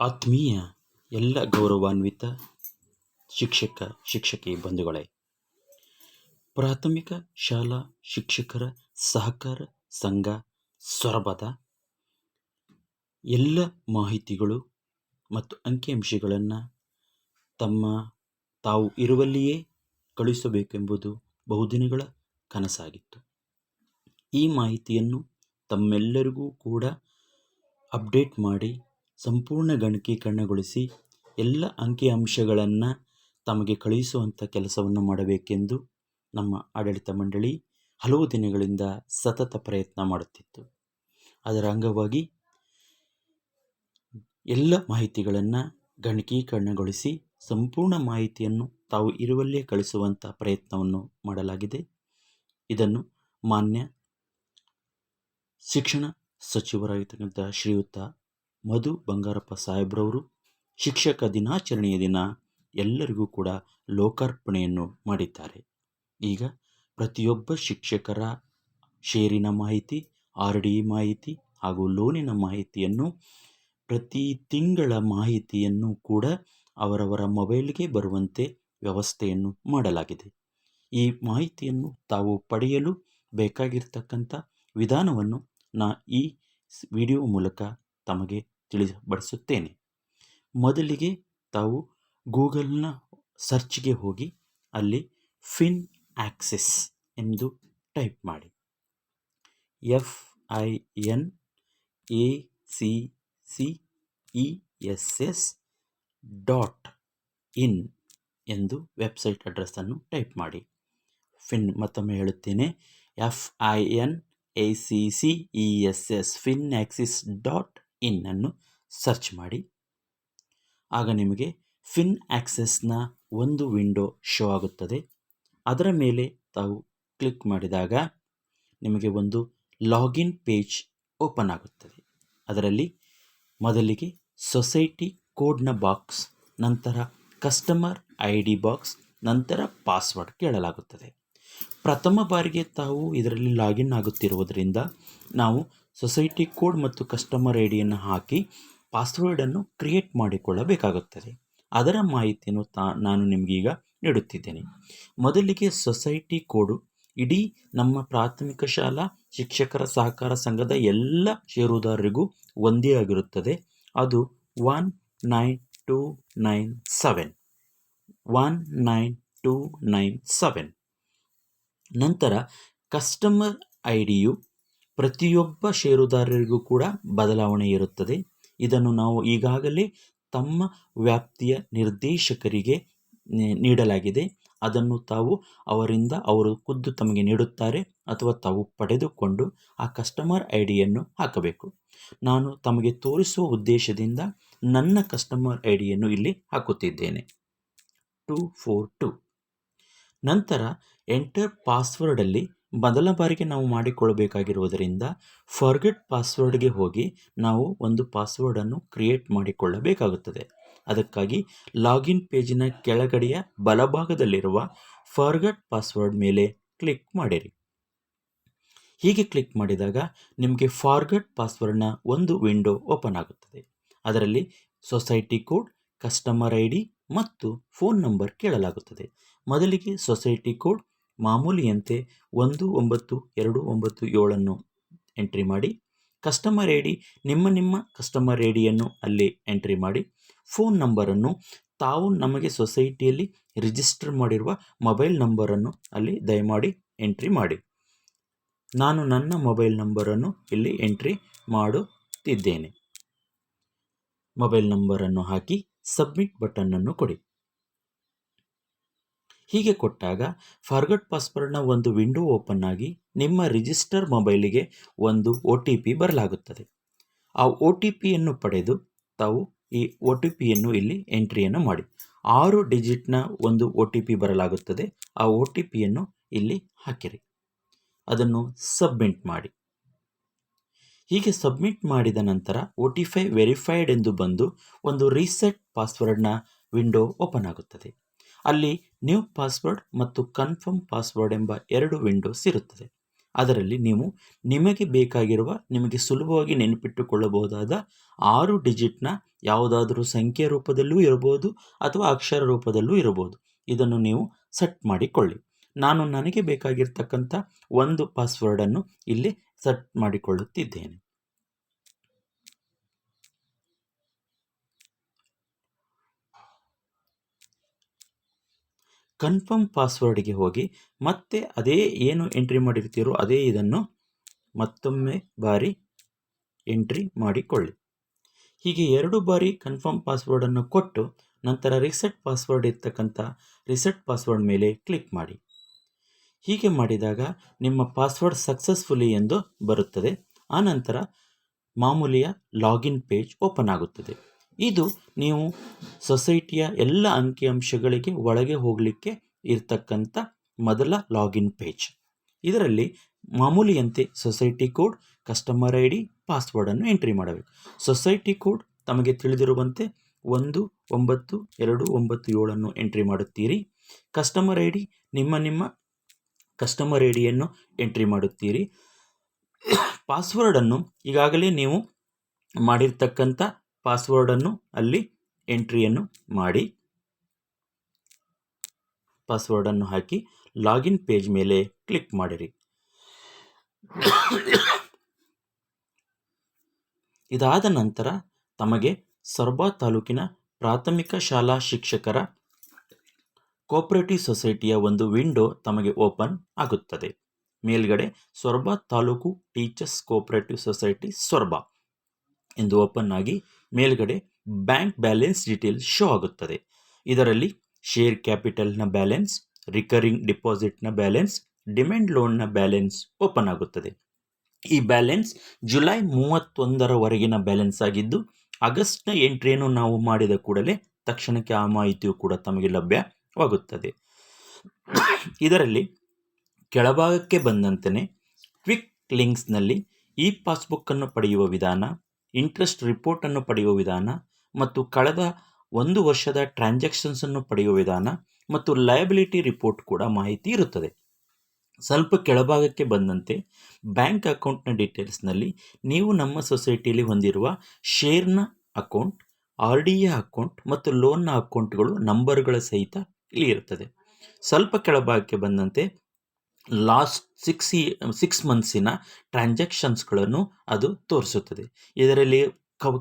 ಆತ್ಮೀಯ ಎಲ್ಲ ಗೌರವಾನ್ವಿತ ಶಿಕ್ಷಕ, ಶಿಕ್ಷಕಿ ಬಂಧುಗಳೇ, ಪ್ರಾಥಮಿಕ ಶಾಲಾ ಶಿಕ್ಷಕರ ಸಹಕಾರ ಸಂಘ ಸೊರಬದ ಎಲ್ಲ ಮಾಹಿತಿಗಳು ಮತ್ತು ಅಂಕಿಅಂಶಗಳನ್ನು ತಮ್ಮ ತಾವು ಇರುವಲ್ಲಿಯೇ ಕಳುಹಿಸಬೇಕೆಂಬುದು ಬಹುದಿನಗಳ ಕನಸಾಗಿತ್ತು. ಈ ಮಾಹಿತಿಯನ್ನು ತಮ್ಮೆಲ್ಲರಿಗೂ ಕೂಡ ಅಪ್ಡೇಟ್ ಮಾಡಿ ಸಂಪೂರ್ಣ ಗಣಕೀಕರಣಗೊಳಿಸಿ ಎಲ್ಲ ಅಂಕಿಅಂಶಗಳನ್ನು ತಮಗೆ ಕಳುಹಿಸುವಂಥ ಕೆಲಸವನ್ನು ಮಾಡಬೇಕೆಂದು ನಮ್ಮ ಆಡಳಿತ ಮಂಡಳಿ ಹಲವು ದಿನಗಳಿಂದ ಸತತ ಪ್ರಯತ್ನ ಮಾಡುತ್ತಿತ್ತು. ಅದರ ಅಂಗವಾಗಿ ಎಲ್ಲ ಮಾಹಿತಿಗಳನ್ನು ಗಣಕೀಕರಣಗೊಳಿಸಿ ಸಂಪೂರ್ಣ ಮಾಹಿತಿಯನ್ನು ತಾವು ಇರುವಲ್ಲೇ ಕಳಿಸುವಂಥ ಪ್ರಯತ್ನವನ್ನು ಮಾಡಲಾಗಿದೆ. ಇದನ್ನು ಮಾನ್ಯ ಶಿಕ್ಷಣ ಸಚಿವರಾಗಿರ್ತಕ್ಕಂಥ ಶ್ರೀಯುತ ಮಧು ಬಂಗಾರಪ್ಪ ಸಾಹೇಬ್ರವರು ಶಿಕ್ಷಕ ದಿನಾಚರಣೆಯ ದಿನ ಎಲ್ಲರಿಗೂ ಕೂಡ ಲೋಕಾರ್ಪಣೆಯನ್ನು ಮಾಡಿದ್ದಾರೆ. ಈಗ ಪ್ರತಿಯೊಬ್ಬ ಶಿಕ್ಷಕರ ಷೇರಿನ ಮಾಹಿತಿ ಆರ್ ಡಿ ಮಾಹಿತಿ ಹಾಗೂ ಲೋನಿನ ಮಾಹಿತಿಯನ್ನು ಪ್ರತಿ ತಿಂಗಳ ಮಾಹಿತಿಯನ್ನು ಕೂಡ ಅವರವರ ಮೊಬೈಲ್ಗೆ ಬರುವಂತೆ ವ್ಯವಸ್ಥೆಯನ್ನು ಮಾಡಲಾಗಿದೆ. ಈ ಮಾಹಿತಿಯನ್ನು ತಾವು ಪಡೆಯಲು ಬೇಕಾಗಿರ್ತಕ್ಕಂಥ ವಿಧಾನವನ್ನು ನಾ ಈ ವಿಡಿಯೋ ಮೂಲಕ ತಮಗೆ ತಿಳಿಸಬಡಿಸುತ್ತೇನೆ ಮೊದಲಿಗೆ ತಾವು ಗೂಗಲ್ನ ಸರ್ಚ್ಗೆ ಹೋಗಿ ಅಲ್ಲಿ ಫಿನ್ ಆಕ್ಸೆಸ್ ಎಂದು ಟೈಪ್ ಮಾಡಿ. F I N A C C E S S dot in ಎಂದು ವೆಬ್ಸೈಟ್ ಅಡ್ರೆಸ್ಸನ್ನು ಟೈಪ್ ಮಾಡಿ. ಫಿನ್ ಮತ್ತೊಮ್ಮೆ ಹೇಳುತ್ತೇನೆ, F I N A C C E S S fin access dot in ಅನ್ನು ಸರ್ಚ್ ಮಾಡಿ. ಆಗ ನಿಮಗೆ ಫಿನ್ ಆಕ್ಸೆಸ್ನ ಒಂದು ವಿಂಡೋ ಶೋ ಆಗುತ್ತದೆ. ಅದರ ಮೇಲೆ ತಾವು ಕ್ಲಿಕ್ ಮಾಡಿದಾಗ ನಿಮಗೆ ಒಂದು ಲಾಗಿನ್ ಪೇಜ್ ಓಪನ್ ಆಗುತ್ತದೆ. ಅದರಲ್ಲಿ ಮೊದಲಿಗೆ ಸೊಸೈಟಿ ಕೋಡ್ನ ಬಾಕ್ಸ್ ನಂತರ ಕಸ್ಟಮರ್ ಐ ಡಿ ಬಾಕ್ಸ್ ನಂತರ ಪಾಸ್ವರ್ಡ್ ಕೇಳಲಾಗುತ್ತದೆ. ಪ್ರಥಮ ಬಾರಿಗೆ ತಾವು ಇದರಲ್ಲಿ ಲಾಗಿನ್ ಆಗುತ್ತಿರುವುದರಿಂದ ನಾವು ಸೊಸೈಟಿ ಕೋಡ್ ಮತ್ತು ಕಸ್ಟಮರ್ ಐ ಡಿಯನ್ನು ಹಾಕಿ ಪಾಸ್ವರ್ಡನ್ನು ಕ್ರಿಯೇಟ್ ಮಾಡಿಕೊಳ್ಳಬೇಕಾಗುತ್ತದೆ. ಅದರ ಮಾಹಿತಿಯನ್ನು ತಾ, ನಾನು ನಿಮಗೀಗ ನೀಡುತ್ತಿದ್ದೇನೆ. ಮೊದಲಿಗೆ ಸೊಸೈಟಿ ಕೋಡು, ಇಡೀ ನಮ್ಮ ಪ್ರಾಥಮಿಕ ಶಾಲಾ ಶಿಕ್ಷಕರ ಸಹಕಾರ ಸಂಘದ ಎಲ್ಲ ಷೇರುದಾರರಿಗೂ ಒಂದೇ ಆಗಿರುತ್ತದೆ. ಅದು one nine two nine seven one nine two nine seven ನಂತರ ಕಸ್ಟಮರ್ ಐ ಡಿಯು ಪ್ರತಿಯೊಬ್ಬ ಷೇರುದಾರರಿಗೂ ಕೂಡ ಬದಲಾವಣೆ ಇರುತ್ತದೆ. ಇದನ್ನು ನಾವು ಈಗಾಗಲೇ ತಮ್ಮ ವ್ಯಾಪ್ತಿಯ ನಿರ್ದೇಶಕರಿಗೆ ನೀಡಲಾಗಿದೆ. ಅದನ್ನು ತಾವು ಅವರಿಂದ ಅವರು ಖುದ್ದು ತಮಗೆ ನೀಡುತ್ತಾರೆ ಅಥವಾ ತಾವು ಪಡೆದುಕೊಂಡು ಆ ಕಸ್ಟಮರ್ ಐ ಡಿಯನ್ನು ಹಾಕಬೇಕು. ನಾನು ತಮಗೆ ತೋರಿಸುವ ಉದ್ದೇಶದಿಂದ ನನ್ನ ಕಸ್ಟಮರ್ ಐ ಡಿಯನ್ನು ಇಲ್ಲಿ ಹಾಕುತ್ತಿದ್ದೇನೆ. Two four two. ನಂತರ ಎಂಟರ್ ಪಾಸ್ವರ್ಡಲ್ಲಿ ಮೊದಲ ಬಾರಿಗೆ ನಾವು ಮಾಡಿಕೊಳ್ಳಬೇಕಾಗಿರುವುದರಿಂದ ಫರ್ಗೆಟ್ ಪಾಸ್ವರ್ಡ್ಗೆ ಹೋಗಿ ನಾವು ಒಂದು ಪಾಸ್ವರ್ಡನ್ನು ಕ್ರಿಯೇಟ್ ಮಾಡಿಕೊಳ್ಳಬೇಕಾಗುತ್ತದೆ. ಅದಕ್ಕಾಗಿ ಲಾಗಿನ್ ಪೇಜಿನ ಕೆಳಗಡೆಯ ಬಲಭಾಗದಲ್ಲಿರುವ ಫರ್ಗಟ್ ಪಾಸ್ವರ್ಡ್ ಮೇಲೆ ಕ್ಲಿಕ್ ಮಾಡಿರಿ. ಹೀಗೆ ಕ್ಲಿಕ್ ಮಾಡಿದಾಗ ನಿಮಗೆ ಫಾರ್ಗಟ್ ಪಾಸ್ವರ್ಡ್ನ ಒಂದು ವಿಂಡೋ ಓಪನ್ ಆಗುತ್ತದೆ. ಅದರಲ್ಲಿ society code customer I D ಮತ್ತು ಫೋನ್ ನಂಬರ್ ಕೇಳಲಾಗುತ್ತದೆ. ಮೊದಲಿಗೆ ಸೊಸೈಟಿ ಕೋಡ್ ಮಾಮೂಲಿಯಂತೆ ಒಂದು ಒಂಬತ್ತು ಎರಡು ಒಂಬತ್ತು ಏಳನ್ನು ಎಂಟ್ರಿ ಮಾಡಿ ಕಸ್ಟಮರ್ ಐ ಡಿ ನಿಮ್ಮ ನಿಮ್ಮ ಕಸ್ಟಮರ್ ಐ ಡಿಯನ್ನು ಅಲ್ಲಿ ಎಂಟ್ರಿ ಮಾಡಿ ಫೋನ್ ನಂಬರನ್ನು ತಾವು ನಮಗೆ ಸೊಸೈಟಿಯಲ್ಲಿ ರಿಜಿಸ್ಟರ್ ಮಾಡಿರುವ ಮೊಬೈಲ್ ನಂಬರನ್ನು ಅಲ್ಲಿ ದಯಮಾಡಿ ಎಂಟ್ರಿ ಮಾಡಿ. ನಾನು ನನ್ನ ಮೊಬೈಲ್ ನಂಬರನ್ನು ಇಲ್ಲಿ ಎಂಟ್ರಿ ಮಾಡುತ್ತಿದ್ದೇನೆ. ಮೊಬೈಲ್ ನಂಬರನ್ನು ಹಾಕಿ ಸಬ್ಮಿಟ್ ಬಟನ್ನನ್ನು ಕೊಡಿ. ಹೀಗೆ ಕೊಟ್ಟಾಗ ಫಾರ್ಗಟ್ ಪಾಸ್ವರ್ಡ್ನ ಒಂದು ವಿಂಡೋ ಓಪನ್ ಆಗಿ ನಿಮ್ಮ ರಿಜಿಸ್ಟರ್ ಮೊಬೈಲಿಗೆ ಒಂದು ಒ ಟಿ ಪಿ ಬರಲಾಗುತ್ತದೆ. ಆ ಒ ಟಿ ಪಿಯನ್ನು ಪಡೆದು ತಾವು ಈ ಒ ಟಿ ಪಿಯನ್ನು ಇಲ್ಲಿ ಎಂಟ್ರಿಯನ್ನು ಮಾಡಿ. ಆರು ಡಿಜಿಟ್ನ ಒಂದು ಒ ಟಿ ಪಿ ಬರಲಾಗುತ್ತದೆ. ಆ ಒ ಟಿ ಪಿಯನ್ನು ಇಲ್ಲಿ ಹಾಕಿರಿ. ಅದನ್ನು ಸಬ್ಮಿಟ್ ಮಾಡಿ. ಹೀಗೆ ಸಬ್ಮಿಟ್ ಮಾಡಿದ ನಂತರ ಒ ಟಿ ಫೈ ವೆರಿಫೈಡ್ ಎಂದು ಬಂದು ಒಂದು ರೀಸೆಟ್ ಪಾಸ್ವರ್ಡ್ನ ವಿಂಡೋ ಓಪನ್ ಆಗುತ್ತದೆ. ಅಲ್ಲಿ ನ್ಯೂ ಪಾಸ್ವರ್ಡ್ ಮತ್ತು ಕನ್ಫರ್ಮ್ ಪಾಸ್ವರ್ಡ್ ಎಂಬ ಎರಡು ವಿಂಡೋಸ್ ಇರುತ್ತದೆ. ಅದರಲ್ಲಿ ನೀವು ನಿಮಗೆ ಬೇಕಾಗಿರುವ, ನಿಮಗೆ ಸುಲಭವಾಗಿ ನೆನಪಿಟ್ಟುಕೊಳ್ಳಬಹುದಾದ ಆರು ಡಿಜಿಟ್ನ ಯಾವುದಾದರೂ ಸಂಖ್ಯೆ ರೂಪದಲ್ಲೂ ಇರಬಹುದು ಅಥವಾ ಅಕ್ಷರ ರೂಪದಲ್ಲೂ ಇರಬಹುದು. ಇದನ್ನು ನೀವು ಸೆಟ್ ಮಾಡಿಕೊಳ್ಳಿ. ನಾನು ನನಗೆ ಬೇಕಾಗಿರ್ತಕ್ಕಂಥ ಒಂದು ಪಾಸ್ವರ್ಡನ್ನು ಇಲ್ಲಿ ಸೆಟ್ ಮಾಡಿಕೊಳ್ಳುತ್ತಿದ್ದೇನೆ. ಕನ್ಫರ್ಮ್ ಪಾಸ್ವರ್ಡ್ಗೆ ಹೋಗಿ ಮತ್ತೆ ಅದೇ ಏನು ಎಂಟ್ರಿ ಮಾಡಿರ್ತೀರೋ ಅದೇ ಇದನ್ನು ಮತ್ತೊಮ್ಮೆ ಬಾರಿ ಎಂಟ್ರಿ ಮಾಡಿಕೊಳ್ಳಿ. ಹೀಗೆ ಎರಡು ಬಾರಿ ಕನ್ಫರ್ಮ್ ಪಾಸ್ವರ್ಡನ್ನು ಕೊಟ್ಟು ನಂತರ ರಿಸೆಟ್ ಪಾಸ್ವರ್ಡ್ ಇರ್ತಕ್ಕಂಥ ರಿಸೆಟ್ ಪಾಸ್ವರ್ಡ್ ಮೇಲೆ ಕ್ಲಿಕ್ ಮಾಡಿ. ಹೀಗೆ ಮಾಡಿದಾಗ ನಿಮ್ಮ ಪಾಸ್ವರ್ಡ್ ಸಕ್ಸಸ್ಫುಲಿ ಎಂದು ಬರುತ್ತದೆ. ಆನಂತರ ಮಾಮೂಲಿಯ ಲಾಗಿನ್ ಪೇಜ್ ಓಪನ್ ಆಗುತ್ತದೆ. ಇದು ನೀವು ಸೊಸೈಟಿಯ ಎಲ್ಲ ಅಂಕಿಅಂಶಗಳಿಗೆ ಒಳಗೆ ಹೋಗಲಿಕ್ಕೆ ಇರ್ತಕ್ಕಂಥ ಮೊದಲ ಲಾಗಿನ್ ಪೇಜ್. ಇದರಲ್ಲಿ ಮಾಮೂಲಿಯಂತೆ society code, customer I D ಪಾಸ್ವರ್ಡನ್ನು entry ಮಾಡಬೇಕು. ಸೊಸೈಟಿ ಕೋಡ್ ತಮಗೆ ತಿಳಿದಿರುವಂತೆ ಒಂದು, ಒಂಬತ್ತು, ಎರಡು, ಒಂಬತ್ತು ಏಳನ್ನು ಎಂಟ್ರಿ ಮಾಡುತ್ತೀರಿ. ಕಸ್ಟಮರ್ ಐ ಡಿ ನಿಮ್ಮ ನಿಮ್ಮ ಕಸ್ಟಮರ್ ಐ ಡಿಯನ್ನು ಎಂಟ್ರಿ ಮಾಡುತ್ತೀರಿ. ಪಾಸ್ವರ್ಡನ್ನು ಈಗಾಗಲೇ ನೀವು ಮಾಡಿರ್ತಕ್ಕಂಥ ಪಾಸ್ವರ್ಡನ್ನು ಅಲ್ಲಿ ಎಂಟ್ರಿಯನ್ನು ಮಾಡಿ. ಪಾಸ್ವರ್ಡನ್ನು ಹಾಕಿ ಲಾಗಿನ್ ಪೇಜ್ ಮೇಲೆ ಕ್ಲಿಕ್ ಮಾಡಿರಿ. ಇದಾದ ನಂತರ ತಮಗೆ ಸೊರಬ ತಾಲೂಕಿನ ಪ್ರಾಥಮಿಕ ಶಾಲಾ ಶಿಕ್ಷಕರ ಕೋಪರೇಟಿವ್ ಸೊಸೈಟಿಯ ಒಂದು ವಿಂಡೋ ತಮಗೆ ಓಪನ್ ಆಗುತ್ತದೆ. ಮೇಲ್ಗಡೆ Soraba taluk teachers cooperative society Soraba. ಎಂದು ಓಪನ್ ಆಗಿ ಮೇಲ್ಗಡೆ ಬ್ಯಾಂಕ್ ಬ್ಯಾಲೆನ್ಸ್ ಡೀಟೇಲ್ಸ್ ಶೋ ಆಗುತ್ತದೆ. ಇದರಲ್ಲಿ ಶೇರ್ ಕ್ಯಾಪಿಟಲ್ನ ಬ್ಯಾಲೆನ್ಸ್, ರಿಕರಿಂಗ್ ಡಿಪಾಸಿಟ್ನ ಬ್ಯಾಲೆನ್ಸ್, ಡಿಮ್ಯಾಂಡ್ ಲೋನ್ನ ಬ್ಯಾಲೆನ್ಸ್ ಓಪನ್ ಆಗುತ್ತದೆ. ಈ ಬ್ಯಾಲೆನ್ಸ್ ಜುಲೈ ಮೂವತ್ತೊಂದರವರೆಗಿನ ಬ್ಯಾಲೆನ್ಸ್ ಆಗಿದ್ದು ಆಗಸ್ಟ್ನ ಎಂಟ್ರಿಯನ್ನು ನಾವು ಮಾಡಿದ ಕೂಡಲೇ ತಕ್ಷಣಕ್ಕೆ ಆ ಮಾಹಿತಿಯು ಕೂಡ ತಮಗೆ ಲಭ್ಯವಾಗುತ್ತದೆ. ಇದರಲ್ಲಿ ಕೆಳಭಾಗಕ್ಕೆ ಬಂದಂತೆಯೇ ಕ್ವಿಕ್ ಲಿಂಕ್ಸ್ನಲ್ಲಿ ಇ ಪಾಸ್ಬುಕ್ಕನ್ನು ಪಡೆಯುವ ವಿಧಾನ ಇಂಟ್ರೆಸ್ಟ್ ರಿಪೋರ್ಟನ್ನು ಪಡೆಯುವ ವಿಧಾನ ಮತ್ತು ಕಳೆದ ಒಂದು ವರ್ಷದ ಟ್ರಾನ್ಸಾಕ್ಷನ್ಸನ್ನು ಪಡೆಯುವ ವಿಧಾನ ಮತ್ತು ಲಯಬಿಲಿಟಿ ರಿಪೋರ್ಟ್ ಕೂಡ ಮಾಹಿತಿ ಇರುತ್ತದೆ. ಸ್ವಲ್ಪ ಕೆಳಭಾಗಕ್ಕೆ ಬಂದಂತೆ ಬ್ಯಾಂಕ್ ಅಕೌಂಟ್ನ ಡೀಟೇಲ್ಸ್ನಲ್ಲಿ ನೀವು ನಮ್ಮ ಸೊಸೈಟಿಯಲ್ಲಿ ಹೊಂದಿರುವ ಶೇರ್ನ account, R D A account ಮತ್ತು ಲೋನ್ನ ಅಕೌಂಟ್ಗಳು ನಂಬರ್ಗಳ ಸಹಿತ ಇಲ್ಲಿ ಇರ್ತದೆ ಸ್ವಲ್ಪ ಕೆಳಭಾಗಕ್ಕೆ ಬಂದಂತೆ ಲಾಸ್ಟ್ ಸಿಕ್ಸ್ ಸಿಕ್ಸ್ ಮಂತ್ಸಿನ ಟ್ರಾನ್ಸಾಕ್ಷನ್ಸ್ಗಳನ್ನು ಅದು ತೋರಿಸುತ್ತದೆ. ಇದರಲ್ಲಿ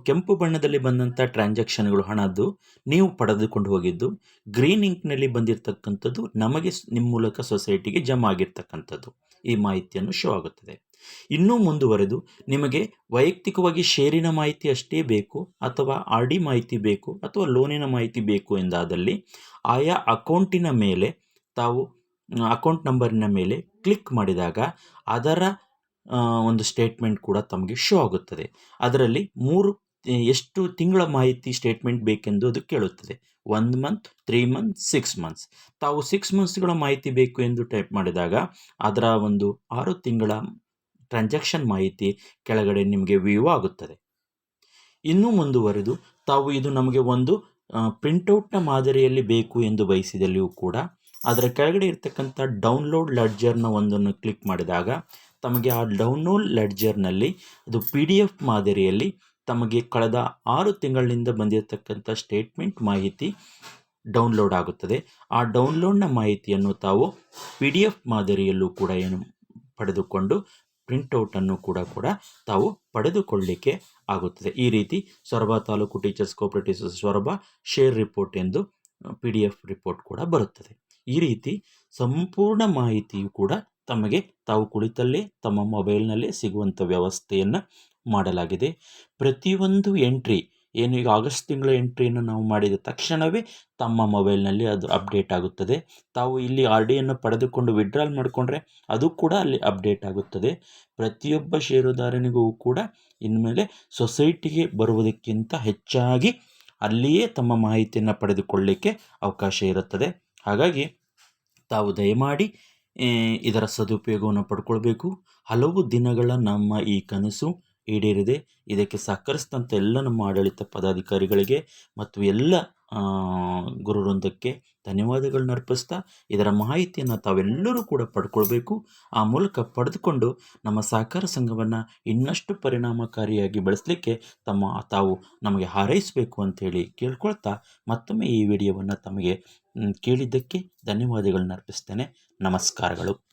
ಕೆಂಪು ಬಣ್ಣದಲ್ಲಿ ಬಂದಂಥ ಟ್ರಾನ್ಸಾಕ್ಷನ್ಗಳು ಹಣದ್ದು, ನೀವು ಪಡೆದುಕೊಂಡು ಹೋಗಿದ್ದು, ಗ್ರೀನ್ ಇಂಕ್ನಲ್ಲಿ ಬಂದಿರತಕ್ಕಂಥದ್ದು ನಮಗೆ ನಿಮ್ಮ ಮೂಲಕ ಸೊಸೈಟಿಗೆ ಜಮಾ ಆಗಿರ್ತಕ್ಕಂಥದ್ದು. ಈ ಮಾಹಿತಿಯನ್ನು ಶೋ ಆಗುತ್ತದೆ. ಇನ್ನೂ ಮುಂದುವರೆದು ನಿಮಗೆ ವೈಯಕ್ತಿಕವಾಗಿ ಷೇರಿನ ಮಾಹಿತಿ ಅಷ್ಟೇ ಬೇಕು ಅಥವಾ ಆರ್ ಡಿ ಮಾಹಿತಿ ಬೇಕು ಅಥವಾ ಲೋನಿನ ಮಾಹಿತಿ ಬೇಕು ಎಂದಾದಲ್ಲಿ ಆಯಾ ಅಕೌಂಟಿನ ಮೇಲೆ ತಾವು ಅಕೌಂಟ್ ನಂಬರಿನ ಮೇಲೆ ಕ್ಲಿಕ್ ಮಾಡಿದಾಗ ಅದರ ಒಂದು ಸ್ಟೇಟ್ಮೆಂಟ್ ಕೂಡ ತಮಗೆ ಶೋ ಆಗುತ್ತದೆ. ಅದರಲ್ಲಿ ಮೂರು ಎಷ್ಟು ತಿಂಗಳ ಮಾಹಿತಿ ಸ್ಟೇಟ್ಮೆಂಟ್ ಬೇಕೆಂದು ಅದು ಕೇಳುತ್ತದೆ. ಒಂದು month, three month, six months. ತಾವು ಸಿಕ್ಸ್ ಮಂತ್ಸ್ಗಳ ಮಾಹಿತಿ ಬೇಕು ಎಂದು ಟೈಪ್ ಮಾಡಿದಾಗ ಅದರ ಒಂದು ಆರು ತಿಂಗಳ ಟ್ರಾನ್ಸಾಕ್ಷನ್ ಮಾಹಿತಿ ಕೆಳಗಡೆ ನಿಮಗೆ ವ್ಯೂ ಆಗುತ್ತದೆ. ಇನ್ನೂ ಮುಂದುವರೆದು ತಾವು ಇದು ನಮಗೆ ಒಂದು ಪ್ರಿಂಟೌಟ್ನ ಮಾದರಿಯಲ್ಲಿ ಬೇಕು ಎಂದು ಬಯಸಿದಲ್ಲಿಯೂ ಕೂಡ ಅದರ ಕೆಳಗಡೆ ಇರತಕ್ಕಂಥ ಡೌನ್ಲೋಡ್ ಲೆಡ್ಜರ್ನ ಒಂದನ್ನು ಕ್ಲಿಕ್ ಮಾಡಿದಾಗ ತಮಗೆ ಆ ಡೌನ್ಲೋಡ್ ಲೆಡ್ಜರ್ನಲ್ಲಿ ಅದು ಪಿ ಡಿ ಎಫ್ ಮಾದರಿಯಲ್ಲಿ ತಮಗೆ ಕಳೆದ ಆರು ತಿಂಗಳಿನಿಂದ ಬಂದಿರತಕ್ಕಂಥ ಸ್ಟೇಟ್ಮೆಂಟ್ ಮಾಹಿತಿ ಡೌನ್ಲೋಡ್ ಆಗುತ್ತದೆ. ಆ ಡೌನ್ಲೋಡ್ನ ಮಾಹಿತಿಯನ್ನು ತಾವು ಪಿ ಡಿ ಎಫ್ ಮಾದರಿಯಲ್ಲೂ ಕೂಡ ಏನು ಪಡೆದುಕೊಂಡು ಪ್ರಿಂಟೌಟನ್ನು ಕೂಡ ಕೂಡ ತಾವು ಪಡೆದುಕೊಳ್ಳಲಿಕ್ಕೆ ಆಗುತ್ತದೆ. ಈ ರೀತಿ Soraba taluk teachers cooperative Soraba share report ಎಂದು ಪಿ ಡಿ ಎಫ್ ರಿಪೋರ್ಟ್ ಕೂಡ ಬರುತ್ತದೆ. ಈ ರೀತಿ ಸಂಪೂರ್ಣ ಮಾಹಿತಿಯು ಕೂಡ ತಮಗೆ ತಾವು ಕುಳಿತಲ್ಲೇ ತಮ್ಮ ಮೊಬೈಲ್ನಲ್ಲೇ ಸಿಗುವಂಥ ವ್ಯವಸ್ಥೆಯನ್ನು ಮಾಡಲಾಗಿದೆ. ಪ್ರತಿಯೊಂದು ಎಂಟ್ರಿ, ಏನು ಈಗ ಆಗಸ್ಟ್ ತಿಂಗಳ ಎಂಟ್ರಿಯನ್ನು ನಾವು ಮಾಡಿದ ತಕ್ಷಣವೇ ತಮ್ಮ ಮೊಬೈಲ್ನಲ್ಲಿ ಅದು ಅಪ್ಡೇಟ್ ಆಗುತ್ತದೆ. ತಾವು ಇಲ್ಲಿ ಆರ್ ಡಿಯನ್ನು ಪಡೆದುಕೊಂಡು ವಿಡ್ರಾಲ್ ಮಾಡಿಕೊಂಡ್ರೆ ಅದು ಕೂಡ ಅಲ್ಲಿ ಅಪ್ಡೇಟ್ ಆಗುತ್ತದೆ. ಪ್ರತಿಯೊಬ್ಬ ಷೇರುದಾರನಿಗೂ ಕೂಡ ಇನ್ಮೇಲೆ ಸೊಸೈಟಿಗೆ ಬರುವುದಕ್ಕಿಂತ ಹೆಚ್ಚಾಗಿ ಅಲ್ಲಿಯೇ ತಮ್ಮ ಮಾಹಿತಿಯನ್ನು ಪಡೆದುಕೊಳ್ಳಲಿಕ್ಕೆ ಅವಕಾಶ ಇರುತ್ತದೆ. ಹಾಗಾಗಿ ತಾವು ದಯಮಾಡಿ ಇದರ ಸದುಪಯೋಗವನ್ನು ಪಡ್ಕೊಳ್ಬೇಕು. ಹಲವು ದಿನಗಳ ನಮ್ಮ ಈ ಕನಸು ಈಡೇರಿದೆ. ಇದಕ್ಕೆ ಸಹಕರಿಸಿದಂಥ ಎಲ್ಲ ನಮ್ಮ ಆಡಳಿತ ಪದಾಧಿಕಾರಿಗಳಿಗೆ ಮತ್ತು ಎಲ್ಲ ಗುರುವೃಂದಕ್ಕೆ ಧನ್ಯವಾದಗಳನ್ನ ಅರ್ಪಿಸ್ತಾ, ಇದರ ಮಾಹಿತಿಯನ್ನು ತಾವೆಲ್ಲರೂ ಕೂಡ ಪಡ್ಕೊಳ್ಬೇಕು. ಆ ಮೂಲಕ ಪಡೆದುಕೊಂಡು ನಮ್ಮ ಸಹಕಾರ ಸಂಘವನ್ನು ಇನ್ನಷ್ಟು ಪರಿಣಾಮಕಾರಿಯಾಗಿ ಬೆಳೆಸಲಿಕ್ಕೆ ತಮ್ಮ, ತಾವು ನಮಗೆ ಹಾರೈಸಬೇಕು ಅಂಥೇಳಿ ಕೇಳ್ಕೊಳ್ತಾ ಮತ್ತೊಮ್ಮೆ ಈ ವಿಡಿಯೋವನ್ನು ತಮಗೆ ಕೇಳಿದ್ದಕ್ಕೆ ಧನ್ಯವಾದಗಳನ್ನ ಅರ್ಪಿಸ್ತೇನೆ. ನಮಸ್ಕಾರಗಳು.